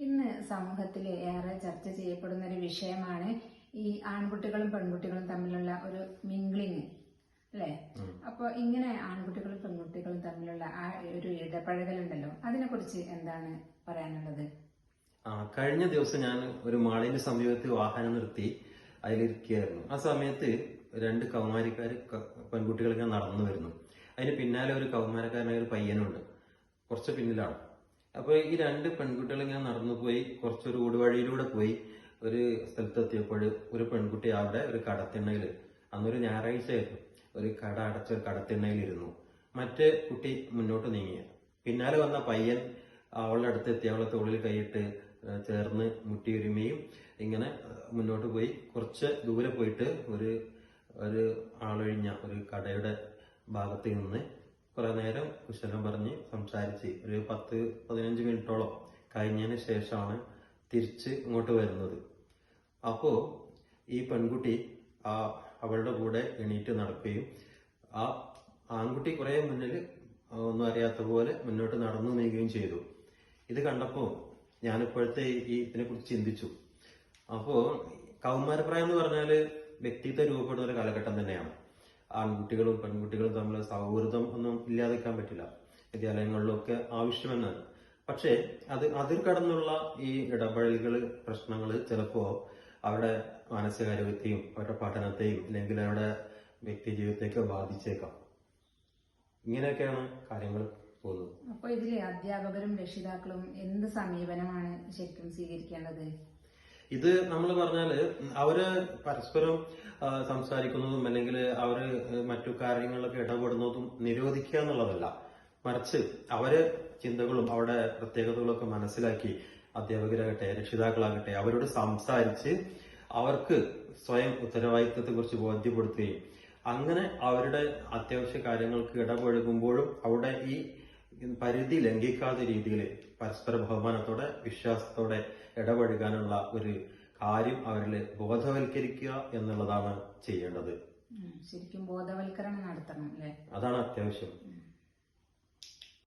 ഇന്ന് സമൂഹത്തിൽ ഏറെ ചർച്ച ചെയ്യപ്പെടുന്ന ഒരു വിഷയമാണ് ഈ ആൺകുട്ടികളും പെൺകുട്ടികളും തമ്മിലുള്ള ഒരു മിംഗ്ലിങ് അല്ലേ? അപ്പോൾ ഇങ്ങനെ ആൺകുട്ടികളും പെൺകുട്ടികളും തമ്മിലുള്ള ആ ഒരു ഇടപഴകലുണ്ടല്ലോ. അതിനെക്കുറിച്ച് എന്താണ് പറയാനുള്ളത്? ആ കഴിഞ്ഞ ദിവസം ഞാൻ ഒരു മാളിന്റെ സമീപത്ത് വാഹനം നിർത്തി അതിലിരിക്കുകയായിരുന്നു. ആ സമയത്ത് രണ്ട് കൗമാരിക്കാർ പെൺകുട്ടികൾ ഇങ്ങനെ നടന്നു വരുന്നു. അതിന് പിന്നാലെ ഒരു കൗമാരക്കാരനായ ഒരു പയ്യനുണ്ട്. കുറച്ച് പിന്നിലാണ്. അപ്പൊ ഈ രണ്ട് പെൺകുട്ടികൾ ഇങ്ങനെ നടന്നു പോയി കുറച്ചൊരു ഊടുവഴിയിലൂടെ പോയി. ഒരു സ്ഥലത്തെത്തിയപ്പോൾ ഒരു പെൺകുട്ടി അവിടെ ഒരു കടത്തിണ്ണയിൽ അന്നൊരു ഞായറാഴ്ചയായിരുന്നു. ഒരു കട അടച്ച ഒരു കടത്തിണ്ണയിൽ ഇരുന്നു മറ്റേ കുട്ടി മുന്നോട്ട് നീങ്ങിയ പിന്നാലെ വന്ന പയ്യൻ അവളുടെ അടുത്ത് എത്തി. അവളെ തോളിൽ കൈയിട്ട് ചേർന്ന് മുട്ടിയൊരുമയും ഇങ്ങനെ മുന്നോട്ട് പോയി. കുറച്ച് ദൂരെ പോയിട്ട് ഒരു ഒരു ആളൊഴിഞ്ഞ ഒരു കടയുടെ ഭാഗത്ത് നിന്ന് കുറെ നേരം കുശലം പറഞ്ഞ് സംസാരിച്ച് ഒരു പത്ത് പതിനഞ്ച് മിനിറ്റോളം കഴിഞ്ഞതിന് ശേഷമാണ് തിരിച്ച് ഇങ്ങോട്ട് വരുന്നത്. അപ്പോൾ ഈ പെൺകുട്ടി ആ അവളുടെ കൂടെ എണീറ്റ് നടക്കുകയും ആ ആൺകുട്ടി കുറേ മുന്നിൽ ഒന്നും അറിയാത്ത പോലെ മുന്നോട്ട് നടന്നു നീങ്ങുകയും ചെയ്തു. ഇത് കണ്ടപ്പോൾ ഞാനിപ്പോഴത്തെ ഈ ഇതിനെക്കുറിച്ച് ചിന്തിച്ചു. അപ്പോ കൗമാരപ്രായം എന്ന് പറഞ്ഞാൽ വ്യക്തിത്വം രൂപപ്പെടുന്ന ഒരു കാലഘട്ടം തന്നെയാണ്. ആൺകുട്ടികളും പെൺകുട്ടികളും തമ്മിൽ സൗഹൃദം ഒന്നും ഇല്ലാതിരിക്കാൻ പറ്റില്ല. വിദ്യാലയങ്ങളിലൊക്കെ ആവശ്യമെന്നാണ്. പക്ഷേ അത് അതിൽ കടന്നുള്ള ഈ ഇടപഴകൾ പ്രശ്നങ്ങൾ ചിലപ്പോ അവരുടെ മാനസികാരോഗ്യത്തെയും അവരുടെ പഠനത്തെയും അല്ലെങ്കിൽ അവരുടെ വ്യക്തി ജീവിതത്തെയൊക്കെ ബാധിച്ചേക്കാം. ഇങ്ങനെയൊക്കെയാണ് കാര്യങ്ങൾ പോകുന്നത്. അപ്പോൾ ഇതിലെ അധ്യാപകരും രക്ഷിതാക്കളും എന്ത് സമീപനമാണ് ശരിക്കും സ്വീകരിക്കേണ്ടത്? ഇത് നമ്മൾ പറഞ്ഞാൽ അവർ പരസ്പരം സംസാരിക്കുന്നതും അല്ലെങ്കിൽ അവർ മറ്റു കാര്യങ്ങളിലൊക്കെ ഇടപെടുന്നതും നിരോധിക്കുക എന്നുള്ളതല്ല. മറിച്ച് അവർ ചിന്തകളും അവരുടെ പ്രത്യേകതകളൊക്കെ മനസ്സിലാക്കി അധ്യാപകരാകട്ടെ രക്ഷിതാക്കളാകട്ടെ അവരോട് സംസാരിച്ച് അവർക്ക് സ്വയം ഉത്തരവാദിത്തത്തെ കുറിച്ച് ബോധ്യപ്പെടുത്തുകയും അങ്ങനെ അവരുടെ അത്യാവശ്യ കാര്യങ്ങൾക്ക് ഇടപഴകുമ്പോഴും അവിടെ ഈ പരിധി ലംഘിക്കാത്ത രീതിയിൽ പരസ്പര ബഹുമാനത്തോടെ വിശ്വാസത്തോടെ ഇടപഴകാനുള്ള ഒരു കാര്യം അവരിൽ ബോധവൽക്കരിക്കുക എന്നുള്ളതാണ് ചെയ്യേണ്ടത്. ശരിക്കും ബോധവൽക്കരണം നടത്തണം അല്ലേ? അതാണ് അത്യാവശ്യം.